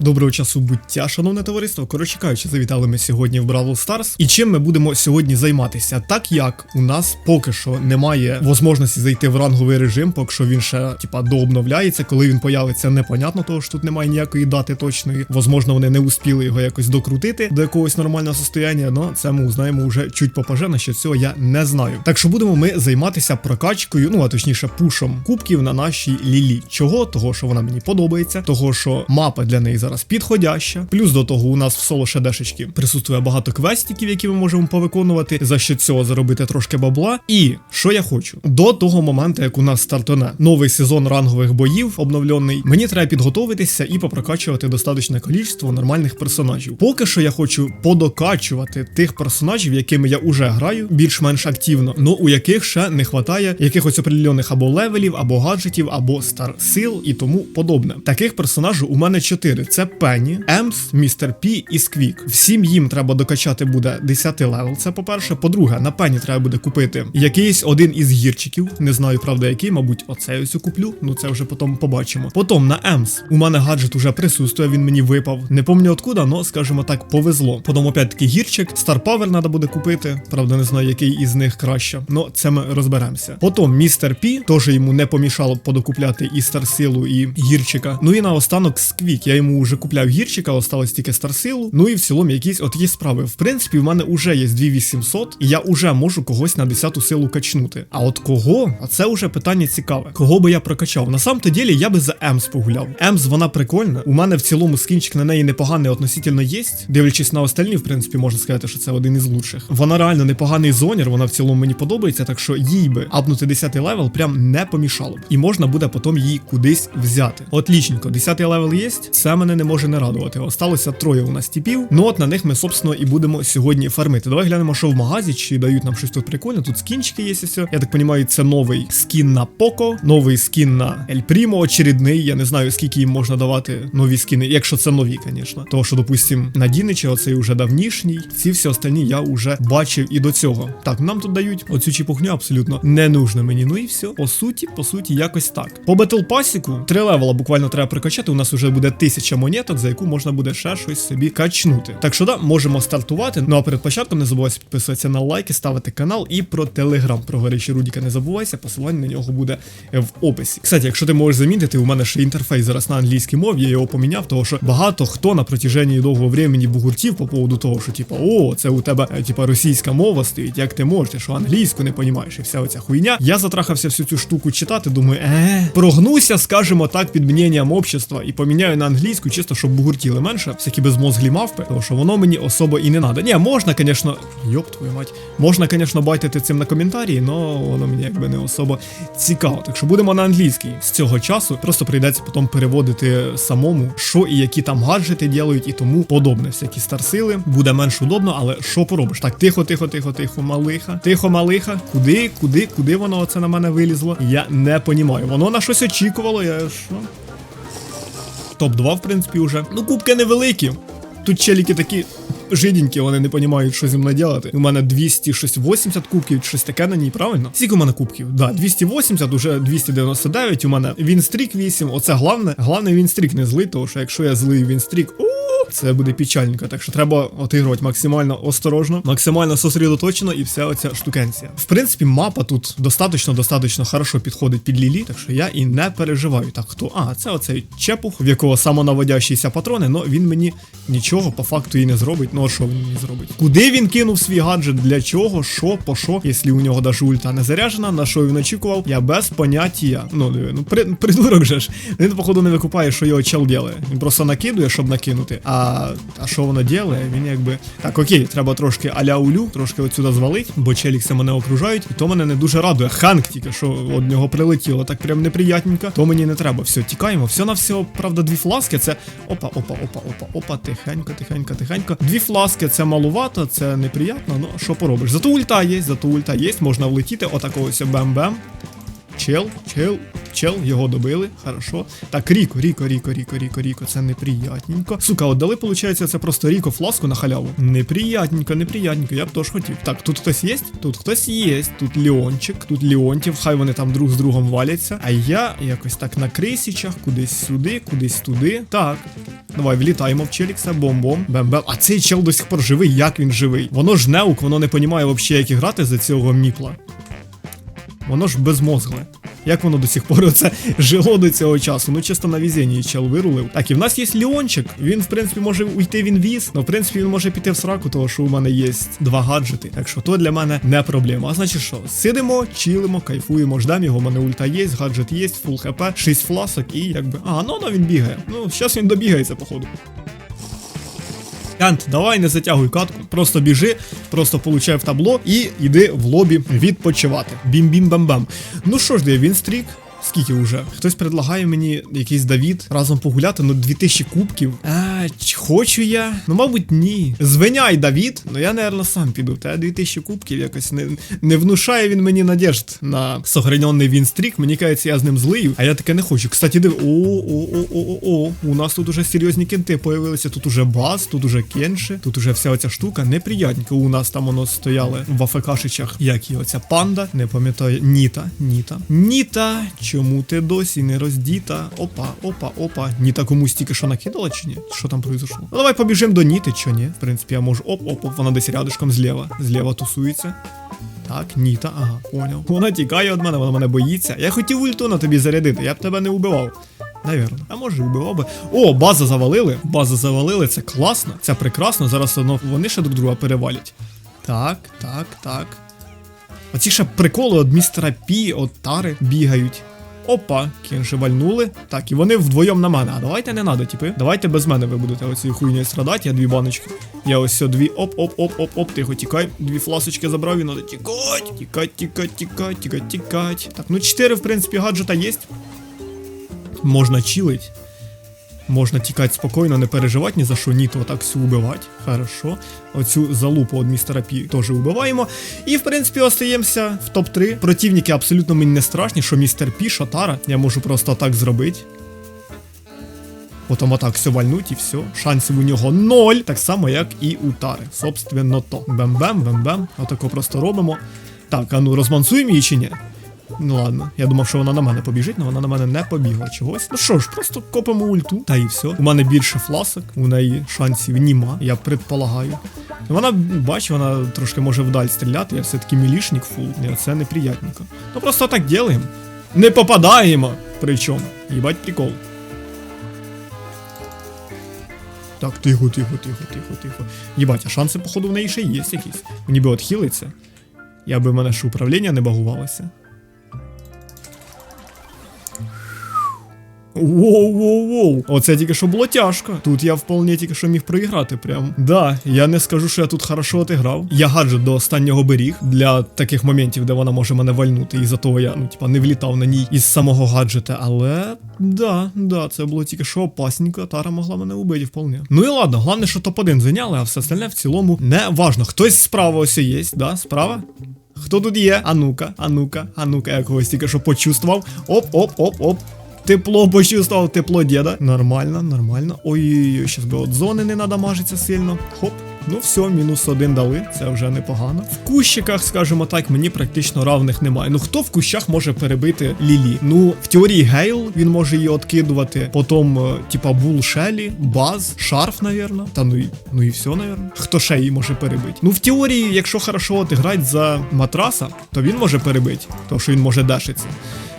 Доброго часу буття, шановне товариство. Коротше кажучи, завітали ми сьогодні в Бравл Stars. І чим ми будемо сьогодні займатися? Так як у нас поки що немає можливості зайти в ранговий режим, поки що він ще типа дообновляється. Коли він появиться, непонятно, того що тут немає ніякої дати точної. Возможно, вони не успіли його якось докрутити до якогось нормального состояння. але це ми узнаємо вже чуть попоже, на що цього я не знаю. Так що будемо ми займатися прокачкою, ну а точніше пушом кубків на нашій лілі. Чого? Того, що вона мені подобається, того, що мапа для неї зараз підходяща. Плюс до того, у нас в соло шедешечки присутствує багато квестиків, які ми можемо повиконувати, за що цього заробити трошки бабла. І що я хочу? До того моменту, як у нас стартуне новий сезон рангових боїв, обновлений, мені треба підготуватися і попрокачувати достаточне кількість нормальних персонажів. Поки що я хочу подокачувати тих персонажів, якими я уже граю, більш-менш активно, ну у яких ще не вистачає якихось определених або левелів, або гаджетів, або стар сил і тому подобне. Таких персонажів у мене чотири: це Пенні, Емс, Містер Пі і Сквік. Всім їм треба докачати буде 10 левел. Це по-перше. По-друге, на Пенні треба буде купити якийсь один із гірчиків. Не знаю, правда, який, мабуть, оцей ось куплю. Ну це вже потім побачимо. Потім на Емс. У мене гаджет уже присутствує, він мені випав. Не пам'ятаю откуда, але, скажімо так, повезло. Потім опять таки гірчик. Star Power треба буде купити. Правда, не знаю, який із них краще. Ну, це ми розберемося. Потім містер Пі, теж йому не помішало подокупляти і Старсилу, і гірчика. Ну і наостанок Сквік. Я йому вже купляв гірчика, осталось тільки Старсилу. Ну і в цілому якісь от є справи. В принципі, в мене вже є 2800, і я вже можу когось на 10 силу качнути. А от кого? А це вже питання цікаве. Кого би я прокачав? На самом ділі я би за Емс погуляв. Емс, вона прикольна. У мене в цілому скінчик на неї непоганий относительно є. Дивлячись на остальні, в принципі, можна сказати, що це один із лучших. Вона реально непоганий зонір, вона в цілому мені подобається, так що їй би апнути 10 левел прям не помішало б. І можна буде потім її кудись взяти. Отлічненько, 10 левел є, це мене не може не радувати. Осталося троє у нас типів. Ну от на них ми, собственно, і будемо сьогодні фармити. Давай глянемо, що в магазі, чи дають нам щось тут прикольне. Тут скінчики є все. Я так розумію, це новий скін на Поко, новий скін на Ель Прімо, очередний. Я не знаю, скільки їм можна давати нові скіни, якщо це нові, звісно. Того, що, допустим, на Дінича, оцей уже давнішній. Ці всі останні я вже бачив і до цього. Так, нам тут дають оцю чіпухню абсолютно не нужно мені. Ну і все. По суті, по суті, якось так. По Battle Пасіку три левела буквально треба прикачати. У нас вже буде тисяча монеток, за яку можна буде ще щось собі качнути. Так що да, можемо стартувати. Ну а перед початком не забувайся підписуватися на лайки, ставити канал і про телеграм. Про горіші Рудіка не забувайся, посилання на нього буде в описі. Кстати, якщо ти можеш замітити, у мене ще інтерфейс зараз на англійській мові, я його поміняв, тому що багато хто на протяженні довгого времени бугуртів по поводу того, що типа, о, це у тебе е, типа російська мова стоїть, як ти можеш, що англійську не понімаєш, і вся оця хуйня. Я затрахався всю цю штуку читати, думаю, е, прогнуся, скажімо так, під мненням общества і поміняю на англійську, чисто щоб бугуртіли менше, всякі безмозглі мавпи, тому що воно мені особо і не надо. Ні, можна, звісно, йоп твою мать, можна, звісно, байтити цим на коментарі, але воно мені якби не особо цікаво. Так що будемо на англійській з цього часу. Просто прийдеться потім переводити самому, що і які там гаджети ділають і тому подобне. Всякі старсили. Буде менш удобно, але що поробиш? Так, тихо, тихо, тихо, тихо, малиха. Тихо, малиха. Куди, куди, куди воно оце на мене вилізло? Я не понімаю. Воно на щось очікувало, я що? Топ-2, в принципі, уже. Ну, кубки невеликі. Тут челіки такі жиденькі, вони не розуміють, що зі мною робити. У мене 280 кубків, щось таке на ній, правильно? Скільки у мене кубків? Да, 280, уже 299, у мене Вінстрік 8. Оце головне. Головне Вінстрік не злий, тому що якщо я злий Вінстрік, це буде печальненько, так що треба отигрувати максимально осторожно, максимально сосредоточено і вся оця штукенція. В принципі, мапа тут достатньо достатньо хорошо підходить під лілі, так що я і не переживаю. Так хто? А, це оцей чепух, в якого самонаводящіся патрони, але він мені нічого по факту і не зробить. Ну а що він мені зробить? Куди він кинув свій гаджет? Для чого? Що, по що? Якщо у нього даже ульта не заряджена, на що він очікував? Я без поняття. Ну, ну при, придурок же ж. Він, походу, не викупає, що його чел ділає. Він просто накидує, щоб накинути. А а що воно ділає? Він якби. Так, окей, треба трошки аля улю, трошки отсюди звалить, бо челікси мене окружають, і то мене не дуже радує. Ханк тільки, що од нього прилетіло, так прям неприятненько, то мені не треба. Все, тікаємо. Все на все, правда, дві фласки. Це. Опа, опа, опа, опа, опа, тихенько, тихенько, тихенько. Дві фласки це малувато, це неприятно, ну що поробиш. Зато ульта є, зато ульта є, можна влетіти, отакого ось бем-бем. Чел, чел, чел, його добили, хорошо. Так, Ріко, Ріко, Ріко, Ріко, Ріко, Ріко, це неприятненько. Сука, от дали, виходить, це просто Ріко фласку на халяву. Неприятненько, неприятненько, я б теж хотів. Так, тут хтось є? Тут хтось є. Тут Леончик, тут Леонтів, хай вони там друг з другом валяться. А я якось так на крисічах, кудись сюди, кудись туди. Так. Давай, влітаємо в Челікса, бом-бом, бем-бем. А цей чел до сих пор живий, як він живий? Воно ж неук, воно не понімає взагалі, як грати за цього міпла. Воно ж безмозгле. Як воно до сих пор оце жило до цього часу? Ну чисто на візенні чел вирулив. Так, і в нас є Леончик. Він, в принципі, може уйти в інвіз, але в принципі він може піти в сраку, тому що у мене є два гаджети. Так що то для мене не проблема. А значить що? Сидимо, чилимо, кайфуємо, ждемо його. У мене ульта є, гаджет є, фул хп, 6 фласок і якби. А, ну ну він бігає. Ну, зараз він добігається, походу. Янт, давай не затягуй катку, просто біжи, просто получай в табло і йди в лобі відпочивати. Бім-бім-бам-бам. Ну що ж, де він стрік? Скільки вже? Хтось предлагає мені якийсь Давід разом погуляти, ну 2000 кубків. А, ч- хочу я? Ну, мабуть, ні. Звиняй, Давід, ну я, наверно, сам піду. Та 2000 кубків якось не, не внушає він мені надежд на сохраненний він стрік. Мені кажеться, я з ним злию, а я таке не хочу. Кстати, див. О, о, о, о, о, о. У нас тут уже серйозні кенти появилися. Тут уже баз, тут уже кенши, тут уже вся оця штука. Неприятненько. У нас там воно стояли в АФКшичах, як і оця панда, не пам'ятаю. Ніта, Ніта. Ніта, чому ти досі не роздіта? Опа, опа, опа. Ніта комусь тільки що накидала чи ні? Що там произошло? Ну давай побіжимо до Ніти, що ні? В принципі, я можу. Оп, оп, оп, вона десь рядышком зліва. Зліва тусується. Так, Ніта, ага, поняв. Вона тікає від мене, вона мене боїться. Я хотів ульту на тобі зарядити, я б тебе не вбивав. Навірно. А може вбивав би. О, база завалили. База завалили, це класно, це прекрасно. Зараз одно вони ще друг друга перевалять. Так, так, так. Оці ще приколи від містера Пі, від Тари бігають. Опа, кінши вальнули. Так, і вони вдвоєм на мене. А давайте не надо, типи. Давайте без мене ви будете оцією хуйнею страдати. Я дві баночки. Я ось все дві. Оп, оп, оп, оп, оп. Тихо, тікай. Дві фласочки забрав, і надо тікать. Тікать, тікать, тікать, тікать, тікать. Так, ну чотири, в принципі, гаджета є. Можна чилить. Можна тікати спокійно, не переживати ні за що, ні, то так всю убивати. Хорошо. Оцю залупу від містера Пі теж убиваємо. І, в принципі, остаємося в топ-3. Противники абсолютно мені не страшні, що містер Пі, що Тара. Я можу просто так зробити. Потім отак все вальнуть і все. Шансів у нього ноль. Так само, як і у Тари. Собственно то. Бем-бем, бем-бем. Отако просто робимо. Так, а ну розмансуємо її чи ні? Ну ладно, я думав, що вона на мене побіжить, але вона на мене не побігла чогось. Ну що ж, просто копимо ульту, та і все. У мене більше фласок, у неї шансів німа, я предполагаю. Ну, Вона, бач, вона трошки може вдаль стріляти, я все-таки мілішник фул, це неприятненько. Ну просто так ділаємо. Не попадаємо! Причому. Їбать прикол. Так, тихо, тихо, тихо, тихо, тихо. Їбать, а шанси, походу, в неї ще є якісь. Мені би отхилиться. Я би в мене ж управління не багувалося. Воу-воу-воу. Оце тільки що було тяжко. Тут я вполне тільки що міг проіграти прям. Да, я не скажу, що я тут хорошо отиграв. Я гаджет до останнього беріг для таких моментів, де вона може мене вальнути. І за того я, ну, типа, не влітав на ній із самого гаджета. Але да, да, це було тільки що опасненько. Тара могла мене убити вполне. Ну і ладно, головне, що топ-1 зайняли, а все остальне в цілому не важно. Хтось справа ось є, да? Справа? Хто тут є? А ну-ка, а ну-ка, а ну-ка, я когось тільки що почувствував. Оп-оп-оп-оп. Тепло почувствував, тепло діда. Нормально, нормально. Ой-ой-ой, щас би от зони не надамажиться сильно. Хоп. Ну все, мінус один дали, це вже непогано. В кущиках, скажімо так, мені практично равних немає. Ну хто в кущах може перебити Лілі? Ну, в теорії Гейл він може її откидувати. Потім, е, типа, Бул Шелі, Баз, Шарф, навірно. Та ну і ну і все, навірно. Хто ще її може перебити? Ну, в теорії, якщо хорошо отиграти за матраса, то він може перебити, тому що він може дешиться.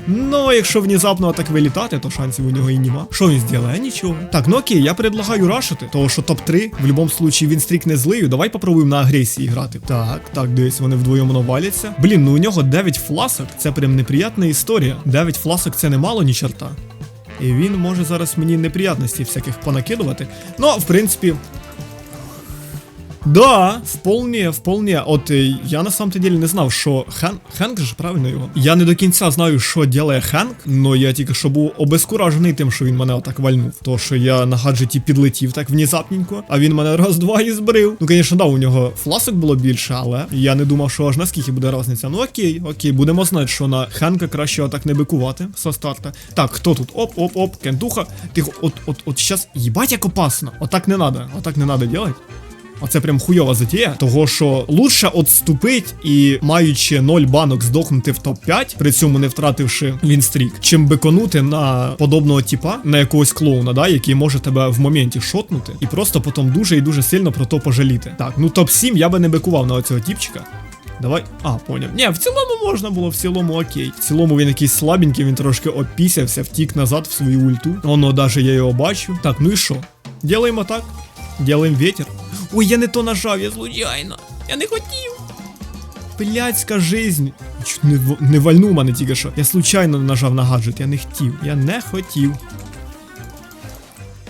Ну, якщо внезапно так вилітати, то шансів у нього і нема. Що він зробить? Нічого. Так, ну окей, я предлагаю рашити, тому що топ-3, в будь-якому случаї він стрік не злию. Давай попробуємо на агресії грати. Так, так, дивись, вони вдвоєм наваляться. Блін, ну у нього 9 фласок, це прям неприятна історія. 9 фласок це немало ні черта. І він може зараз мені неприятності всяких понакидувати. Ну, в принципі, Да, вполне, вполне. От е, я на самом деле не знав, що Хан... Хенк же правильно його. Я не до кінця знаю, що ділає Хенк, але я тільки що був обескуражений тим, що він мене отак вальнув. То що я на гаджеті підлетів так внезапненько, а він мене раз-два і збрив. Ну, звісно, да, у нього фласок було більше, але я не думав, що аж наскільки буде різниця. Ну окей, окей, будемо знати, що на Хенка краще отак не бикувати со старта. Так, хто тут? Оп-оп-оп, кентуха. Тихо, от, от, от щас, їбать як опасно. Отак не надо, отак не надо делать. Оце прям хуйова затія, того що лучше отступить і маючи 0 банок здохнути в топ-5, при цьому не втративши вінстрік, чим беконути на подобного типа, на якогось клоуна, да, який може тебе в моменті шотнути, і просто потім дуже і дуже сильно про то пожаліти. Так, ну топ-7 я би не бекував на оцього тіпчика. Давай. А, поняв. Ні, в цілому можна було, в цілому окей. В цілому він якийсь слабенький, він трошки опісявся, втік назад в свою ульту. Воно даже я його бачу. Так, ну і що? Ділаємо так. Ділаємо ветер. Ой, я не то нажав, я случайно. Я не хотів. Блядська жизнь. Чуть не, не вальнув мене тільки що. Я случайно нажав на гаджет, я не хотів. Я не хотів.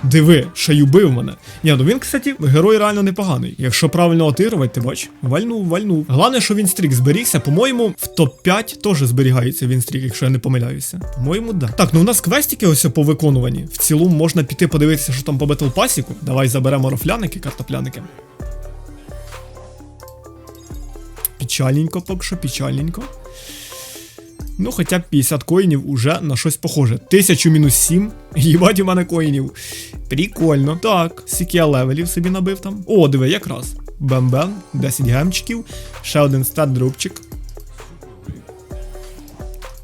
Диви, ще й мене. Ні, ну він, кстати, герой реально непоганий. Якщо правильно отирувати, ти бач, вальнув, вальнув. Головне, що він стрік зберігся. По-моєму, в топ-5 теж зберігається він стрік, якщо я не помиляюся. По-моєму, да. Так, ну у нас квестики ось по виконуванні. В цілому можна піти подивитися, що там по Battle Пасіку. Давай заберемо рофляники, картопляники. Печальненько, поки що, печальненько. Ну, хоча б 50 коїнів уже на щось похоже. 1000 мінус 7. Їбать у мене коїнів. Прикольно. Так, скільки я левелів собі набив там. О, диви, якраз. Бем-бем, 10 гемчиків, ще один стат дропчик.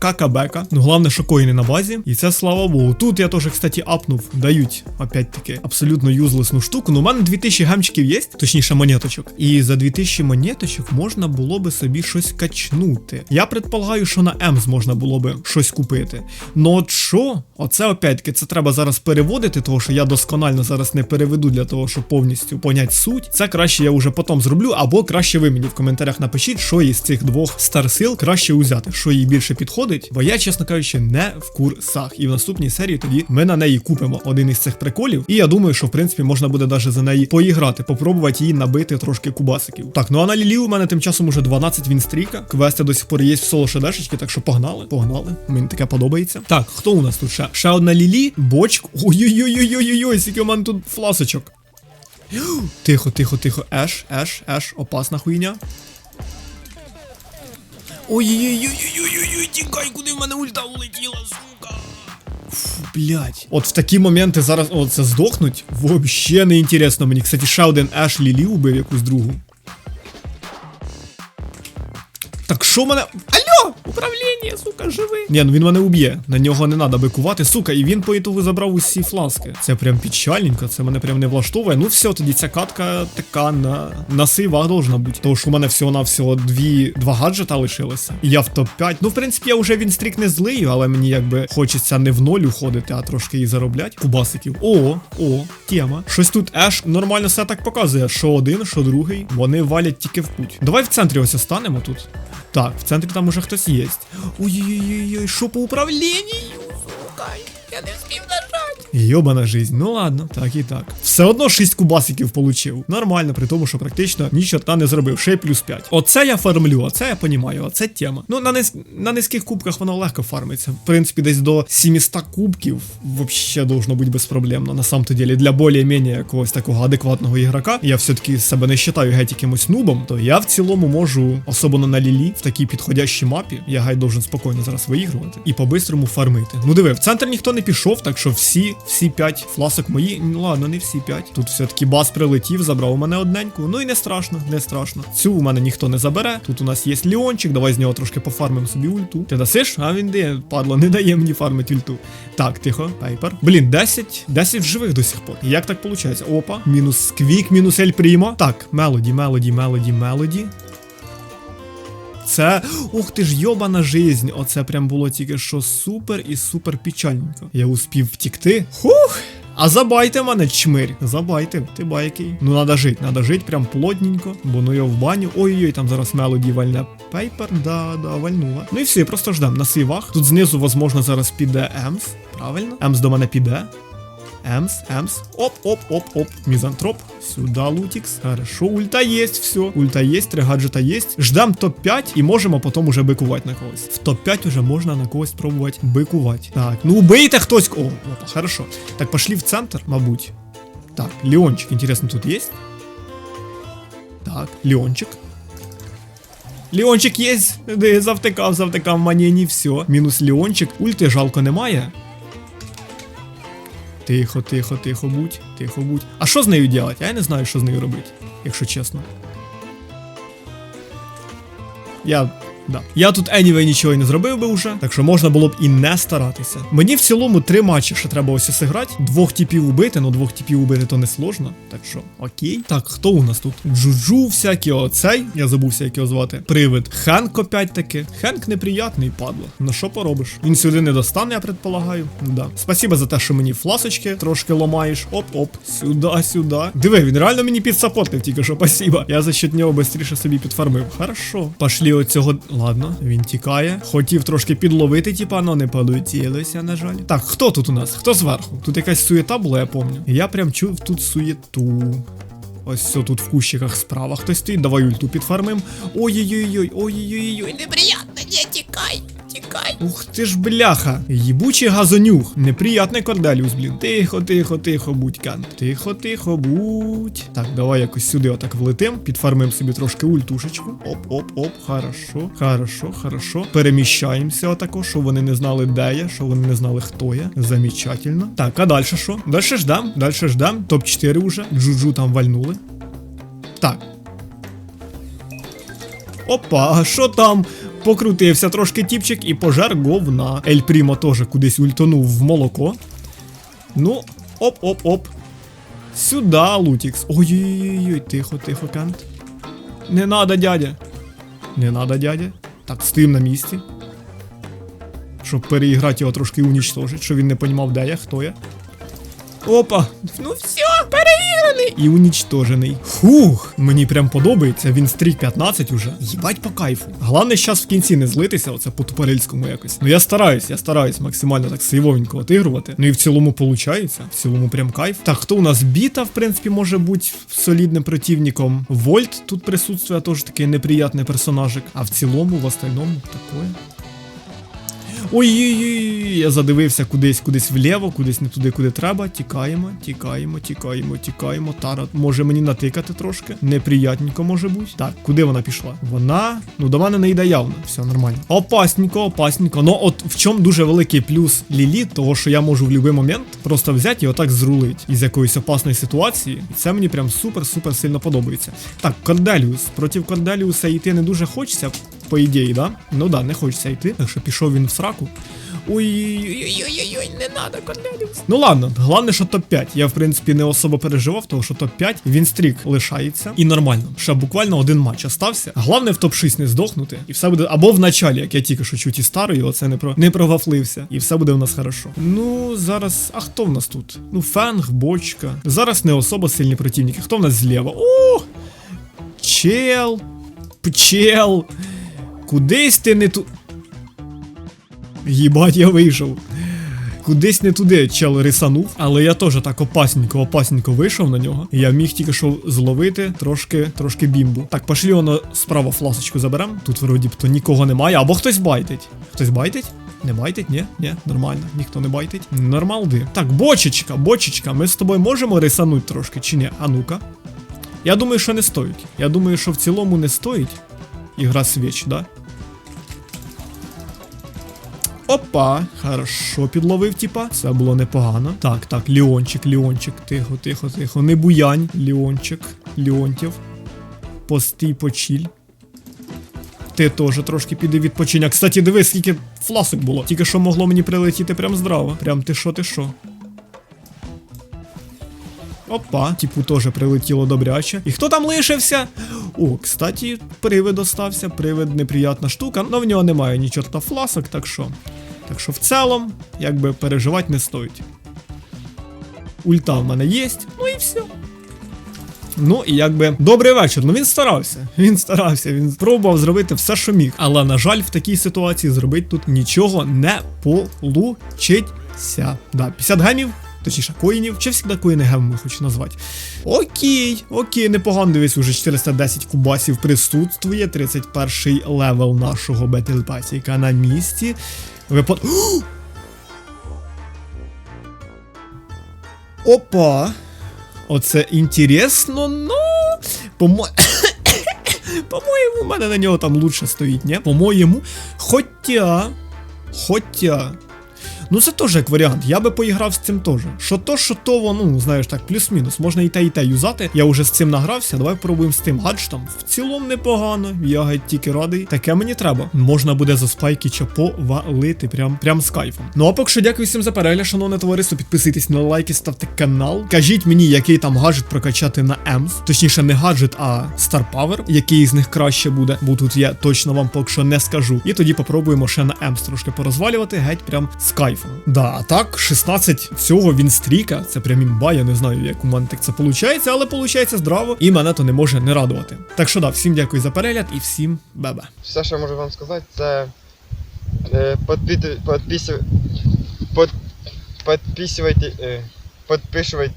Какабека. Ну, головне, що коїни на базі. І це слава Богу. Тут я теж, кстати, апнув. Дають, опять-таки, абсолютно юзлесну штуку. Ну, у мене 2000 гемчиків є, точніше, монеточок. І за 2000 монеточок можна було би собі щось качнути. Я предполагаю, що на Емс можна було би щось купити. Ну от що? Оце опять-таки, це треба зараз переводити, тому що я досконально зараз не переведу для того, щоб повністю поняти суть. Це краще я вже потім зроблю, або краще ви мені в коментарях напишіть, що із цих двох старсил краще узяти, що їй більше підходить. Бо я, чесно кажучи, не в курсах. І в наступній серії тоді ми на неї купимо один із цих приколів. І я думаю, що в принципі можна буде навіть за неї поіграти, попробувати її набити трошки кубасиків. Так, ну а на Лілі у мене тим часом уже 12 вінстріка. Квести до сих пор є в соло шедешечки, так що погнали, погнали. Мені таке подобається. Так, хто у нас тут ще? Ще одна Лілі, бочк. Ой-ой-ой-ой-ой-ой, скільки у мене тут фласочок. Тихо, тихо, тихо. Еш, еш, еш, опасна хуйня. Ой-ой-ой-ой-ой-ой, тікай, куди в мене ульта улетіла, сука. Фу, блять. От в такі моменти зараз о, це здохнуть. Вообще не інтересно мені. Кстати, ще один Еш Лілі убив якусь другу. Так що мене. Управління, сука, живи. Ні, ну він мене уб'є. На нього не треба бикувати, сука, і він по ітогу забрав усі фласки. Це прям печальненько, це мене прям не влаштовує. Ну все, тоді ця катка така на, на сейвах должна бути. Тому що у мене всього-навсього дві, два гаджета лишилося. І я в топ-5. Ну, в принципі, я вже він стрік не злию, але мені якби хочеться не в ноль уходити, а трошки і заробляти. Кубасиків. О, о, тема. Щось тут Еш нормально все так показує. Що один, що другий. Вони валять тільки в путь. Давай в центрі ось станемо тут. Так, в центрі там уже хтось є. Ой-ой-ой, що по управлінню, сука, я не встиг нажати. Йобана жизнь, ну ладно, так і так. Все одно 6 кубасиків получив. Nормально, при тому, що практично нічого не зробив. Ще й плюс 5. Оце я фармлю, оце я понімаю, оце тема. Ну, на, низ... на низьких кубках воно легко фармиться. В принципі, десь до 700 кубків вообще должно бути безпроблемно. На самом-то деле, для більш-менш якогось такого адекватного ігрока, я все-таки себе не вважаю геть якимось нубом, то я в цілому можу, особливо на лілі, в такій підходящій мапі, я гай должен спокійно зараз виігрувати і по-бистрому фармити. Ну диви, в центр ніхто не пішов, так що всі, всі 5 фласок мої. Ну ладно, не всі 5. Тут все-таки бас прилетів, забрав у мене одненьку. Ну і не страшно, не страшно. Цю у мене ніхто не забере. Тут у нас є Ліончик, давай з нього трошки пофармимо собі ульту. Ти дасиш? А він де, падло, не дає мені фармить ульту. Так, тихо, пайпер. Блін, 10, 10 живих до сих пор. Як так виходить? Опа, мінус сквік, мінус ель прімо. Так, мелоді, мелоді, мелоді, мелоді. Це. Ух ти ж, йобана жизнь. Оце прям було тільки що супер і супер печальненько. Я успів втікти. Хух! А забайте мене, чмирь. Забайте, ти байкий. Ну надо жить, надо жить прям плотненько, бо ну я в баню. Ой-ой, там зараз мелоді вальне пейпер. Да, да, вальнула. Ну і все, просто ждем на сейвах. Тут знизу, возможно, зараз піде Емс. Правильно? Емс до мене піде. Емс, емс. Оп, оп, оп, оп. Мізантроп. Сюда лутікс. Хорошо, ульта єсть, все. Ульта єсть, три гаджета єсть. Ждем топ-5 і можемо потім уже бикувати на когось. В топ-5 уже можна на когось пробувати бикувати. Так, ну убийте хтось. О, опа, хорошо. Так, пошли в центр, мабуть. Так, Леончик, интересно, тут есть? Так, Леончик. Леончик є, де завтикав, завтикав, манені, все. Мінус Леончик. Ульти жалко немає. Тихо, тихо, тихо будь, тихо будь. А що з нею делать? Я не знаю, що з нею робити, якщо чесно. Я. Да. Я тут anyway нічого і не зробив би вже, так що можна було б і не старатися. Мені в цілому три матчі ще треба ось зіграти. Двох типів убити, ну двох типів убити то не сложно. Так що, окей. Так, хто у нас тут? Джуджу, всякі оцей. Я забувся, як його звати. Привид. Хенк опять таки. Хенк неприятний, падло. Ну що поробиш? Він сюди не достане, я предполагаю. Да. Спасибо за те, що мені фласочки трошки ламаєш. Оп-оп. Сюда, сюди. Диви, він реально мені підсапотив тільки що, спасибо. Я за счет нього швидше собі підфармив. Хорошо. Пошлі оцього. Ладно, він тікає. Хотів трошки підловити, тіпа, но не полетілося, на жаль. Так, хто тут у нас? Хто зверху? Тут якась суєта була, я пам'ятаю. Я прям чув тут суєту. Ось все тут в кущиках справа хтось стоїть. Давай ульту підфармим. Ой-ой-ой, ой-ой-ой. Неприятно, не тікай, тікай. Ух ти ж бляха. Їбучий газонюх. Неприятний корделіус, блін. Тихо, тихо, тихо, будь, Кант. Тихо, тихо, будь. Так, давай якось сюди отак влетим. Підфармим собі трошки ультушечку. Оп, оп, оп. Хорошо, хорошо, хорошо. Переміщаємося отако, що вони не знали, де я, що вони не знали, хто я. Замечательно. Так, а далі що? Далі ждем, далі ждем. Топ-4 уже. Джуджу там вальнули. Так, Опа, а що там? Покрутився трошки тіпчик і пожар говна. Ель Прімо теж кудись ультонув в молоко. Ну, оп-оп-оп. Сюда, Лутікс. Ой-ой-ой, тихо, тихо, Кент. Не надо, дядя. Не надо, дядя. Так, стоїм на місці. Щоб переіграти його трошки унічтожити, щоб він не понімав, де я, хто я. Опа! Ну все, переіграний. І унічтожений. Фух, мені прям подобається, він стрік 15 уже. Їбать по кайфу. Головне щас в кінці не злитися, оце по тупорильському якось. Ну я стараюсь, я стараюсь максимально так сейвовенько отигрувати. Ну і в цілому получається. В цілому прям кайф. Так, хто у нас біта, в принципі, може бути солідним противником. Вольт тут присутствує, теж такий неприятний персонажик. А в цілому, в остальному, такое. Ой-ой-ой, я задивився кудись, кудись вліво, кудись не туди, куди треба. Тікаємо, тікаємо, тікаємо, тікаємо. Тара може мені натикати трошки. Неприятненько може бути. Так, куди вона пішла? Вона, ну до мене не йде явно. Все нормально. Опасненько, опасненько. Ну от в чому дуже великий плюс Лілі, того що я можу в будь-який момент просто взяти і отак зрулить із якоїсь опасної ситуації. І це мені прям супер-супер сильно подобається. Так, Корделіус. Проти Корделіуса йти не дуже хочеться, по ідеї, да? Ну да, не хочеться йти. Так що пішов він в сраку. Ой. Ой-ой-ой, не надо, Корнеліус. Ну ладно, головне, що топ-5. Я в принципі не особо переживав, тому що топ-5 він стрік лишається. І нормально. Ще буквально один матч остався. Головне в топ-6 не здохнути. І все буде. Або в началі, як я тільки що чуть і старий, оце не про не провафлився. І все буде у нас хорошо. Ну, зараз. А хто в нас тут? Ну, фенг, бочка. Зараз не особо сильні противники. Хто в нас зліва? О! Чел. Пчел. Кудись ти не ту. Їбать, я вийшов. Кудись не туди чел рисанув, але я теж так опасненько, опасненько вийшов на нього. Я міг тільки що зловити трошки, трошки бімбу. Так, пошлі воно справа фласочку заберем. Тут вроді б то нікого немає, або хтось байтить. Хтось байтить? Не байтить? Ні? Ні, нормально, ніхто не байтить. Нормалди. Так, бочечка, бочечка, ми з тобою можемо рисануть трошки чи ні? А ну-ка. Я думаю, що не стоїть. Я думаю, що в цілому не стоїть. Ігра свіч, да? Опа, хорошо підловив, типа. Це було непогано. Так, так, Ліончик, Ліончик, тихо, тихо, тихо. Не буянь, Ліончик, Ліонтів. Постій, почіль. Ти теж трошки піди відпочинь. А, Кстати, дивись, скільки фласок було. Тільки що могло мені прилетіти прям здраво. Прям ти що, ти що. Опа, типу, теж прилетіло добряче. І хто там лишився? О, кстати, привид остався. Привид неприятна штука, але в нього немає ні чорта фласок, так що. Так що в цілому, якби переживати не стоїть. Ульта в мене є, ну і все. Ну і якби добрий вечір. Ну він старався. Він старався, він спробував зробити все, що міг. Але, на жаль, в такій ситуації зробити тут нічого не получиться. Да, 50 гемів точніше коїнів, чи завжди коїни гемами хочу назвати. Окей, окей, непогано дивись, уже 410 кубасів присутствує, 31 левел нашого Pass на місці. Випад... Опа! Оце інтересно, ну. Помо... По-моєму, у мене на нього там лучше стоїть, ні? По-моєму. Хоча. Хоча. Ну, це теж як варіант. Я би поіграв з цим теж. Що то, що то, воно, знаєш так, плюс-мінус. Можна і те, і те юзати. Я вже з цим награвся. Давай пробуємо з тим гаджетом. В цілому непогано. Я геть тільки радий. Таке мені треба. Можна буде за спайки чапо валити. Прям, прям з кайфом. Ну а поки що дякую всім за перегляд, шановне товариство. Підписуйтесь на лайки, ставте канал. Кажіть мені, який там гаджет прокачати на Емс. Точніше, не гаджет, а Star Power, який з них краще буде. Бо тут я точно вам поки що не скажу. І тоді попробуємо ще на Емс трошки порозвалювати, геть прям з кайфом. Да, а так, 16 цього він стріка. Це прям імба, я не знаю, як у мене так це виходить, але виходить здраво, і мене то не може не радувати. Так що да, всім дякую за перегляд і всім бебе. Все, що я можу вам сказати, це е, подпіти- подписуй- под, подписуйте, е, подписчики.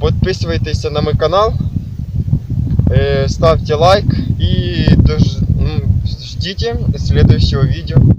Подписуйтеся на мой канал, е, ставьте лайк дож, ну, ждите следующего видео.